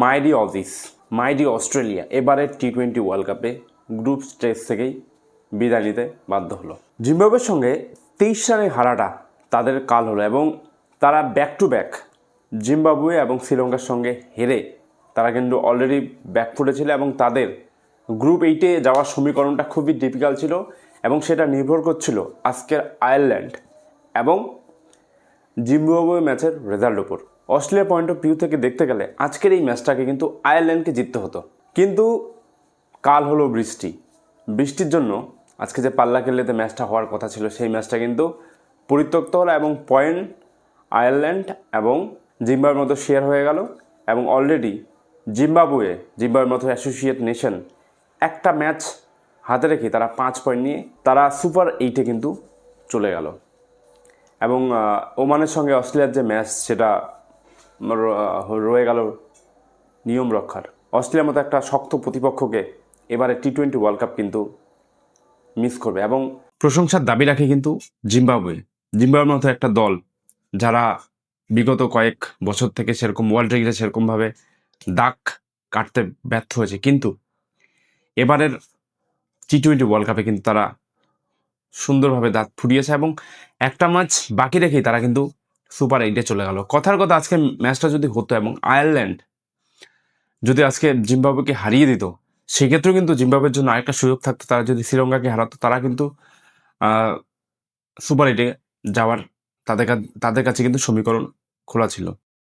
মাইডি অজিস, মাইডি Australia, এবারের T twenty world কাপে group stage থেকেই বিদায় নিতে বাধ্য হলো। জিম্বাবুয়ের সঙ্গে তেইশ রানে হারাটা তাদের কাল হলো এবং তারা ব্যাক টু ব্যাক জিম্বাবুয়ে এবং শ্রীলঙ্কার সঙ্গে হেরে তারা কিন্তু অলরেডি ব্যাকফুটে ছিল এবং তাদের গ্রুপ এইটে যাওয়ার সমীকরণটা খুবই ডিফিকাল্ট ছিল এবং সেটা নির্ভর করছিল আজকের আয়ারল্যান্ড এবং জিম্বাবুয়ে ম্যাচের রেজাল্ট ওপর অস্ট্রেলিয়া পয়েন্ট অফ ভিউ থেকে দেখতে গেলে আজকের এই ম্যাচটাকে কিন্তু আয়ারল্যান্ডকে জিততে হতো। কিন্তু কাল হলো বৃষ্টি। বৃষ্টির জন্য আজকে যে পাল্লা কেল্লেতে ম্যাচটা হওয়ার কথা ছিল, সেই ম্যাচটা কিন্তু পরিত্যক্ত হলো এবং পয়েন্ট, আয়ারল্যান্ড এবং জিম্বার মতো শেয়ার হয়ে গেল এবং অলরেডি জিম্বাবুয়ে জিম্বার মতো অ্যাসোসিয়েট নেশন একটা ম্যাচ হাতে রেখে তারা পাঁচ পয়েন্ট নিয়ে তারা সুপার এইটে কিন্তু চলে গেল। এবং ওমানের সঙ্গে অস্ট্রেলিয়ার যে ম্যাচ সেটা রয়ে গেল নিয়ম রক্ষার। অস্ট্রেলিয়ার মতো একটা শক্ত প্রতিপক্ষকে এবারে টি টোয়েন্টি ওয়ার্ল্ড কাপ কিন্তু মিস করবে এবং প্রশংসার দাবি রাখে কিন্তু জিম্বাবুয়ে। জিম্বাবুয়ের মতো একটা দল যারা বিগত কয়েক বছর থেকে সেরকম ওয়ার্ল্ড রেগিতে সেরকমভাবে দাগ কাটতে ব্যর্থ হয়েছে। কিন্তু এবারের টি টোয়েন্টি ওয়ার্ল্ড কাপে কিন্তু তারা সুন্দরভাবে দাঁত ফুটিয়েছে এবং একটা ম্যাচ বাকি রেখেই তারা কিন্তু সুপার এইটে চলে গেল। কথার কথা আজকে ম্যাচটা যদি হতো এবং আয়ারল্যান্ড যদি আজকে জিম্বাবুকে হারিয়ে দিত, সেক্ষেত্রেও কিন্তু জিম্বাবের জন্য আরেকটা সুযোগ থাকতো। তারা যদি শ্রীলঙ্কাকে হারাতো, তারা কিন্তু সুপার এইটে যাওয়ার তাদের তাদের কাছে কিন্তু সমীকরণ খোলা ছিল।